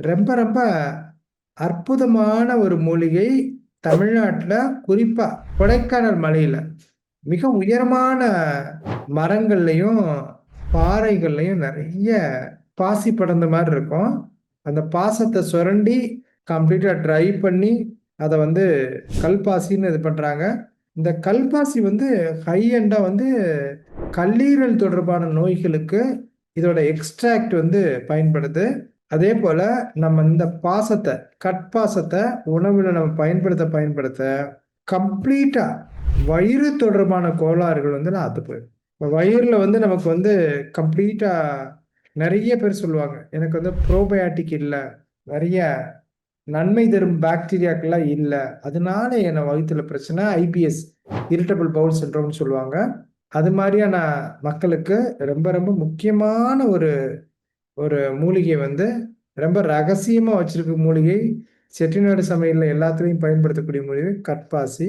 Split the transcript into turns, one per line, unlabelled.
ரொம்ப ரொம்ப அற்புதமான ஒரு மூலிகை தமிழ்நாட்டில் குறிப்பாக கொடைக்கானல் மலையில். மிக உயரமான மரங்கள்லையும் பாறைகள்லையும் நிறைய பாசி படர்ந்த மாதிரி இருக்கும். அந்த பாசத்தை சுரண்டி கம்ப்ளீட்டாக ட்ரை பண்ணி அதை வந்து கல்பாசின்னு இது பண்ணுறாங்க இந்த கல்பாசி வந்து ஹை வந்து கல்லீரல் தொடர்பான நோய்களுக்கு இதோட எக்ஸ்ட்ராக்ட் வந்து பயன்படுது. அதே போல நம்ம இந்த பாசத்தை கட்பாசத்தை உணவுல நம்ம பயன்படுத்த பயன்படுத்த கம்ப்ளீட்டா வயிறு தொடர்பான கோளாறுகள் வந்து நான் அது போயிடும் இப்போ வயிறில் வந்து நமக்கு வந்து கம்ப்ளீட்டாக நிறைய பேர் சொல்லுவாங்க. எனக்கு வந்து ப்ரோபயாட்டிக் இல்லை நிறைய நன்மை தரும் பாக்டீரியாக்கெல்லாம் இல்லை. அதனால என்னை வயிற்றுல பிரச்சனை ஐபிஎஸ் இரிட்டபிள் பவுல் சின்ரோம்னு சொல்லுவாங்க. அது மாதிரியான மக்களுக்கு ரொம்ப ரொம்ப முக்கியமான ஒரு ஒரு மூலிகை வந்து ரொம்ப ரகசியமாக வச்சிருக்க மூலிகை செட்டிநாடு சமையலில் எல்லாத்துலேயும் பயன்படுத்தக்கூடிய மூலிகை கற்பாசி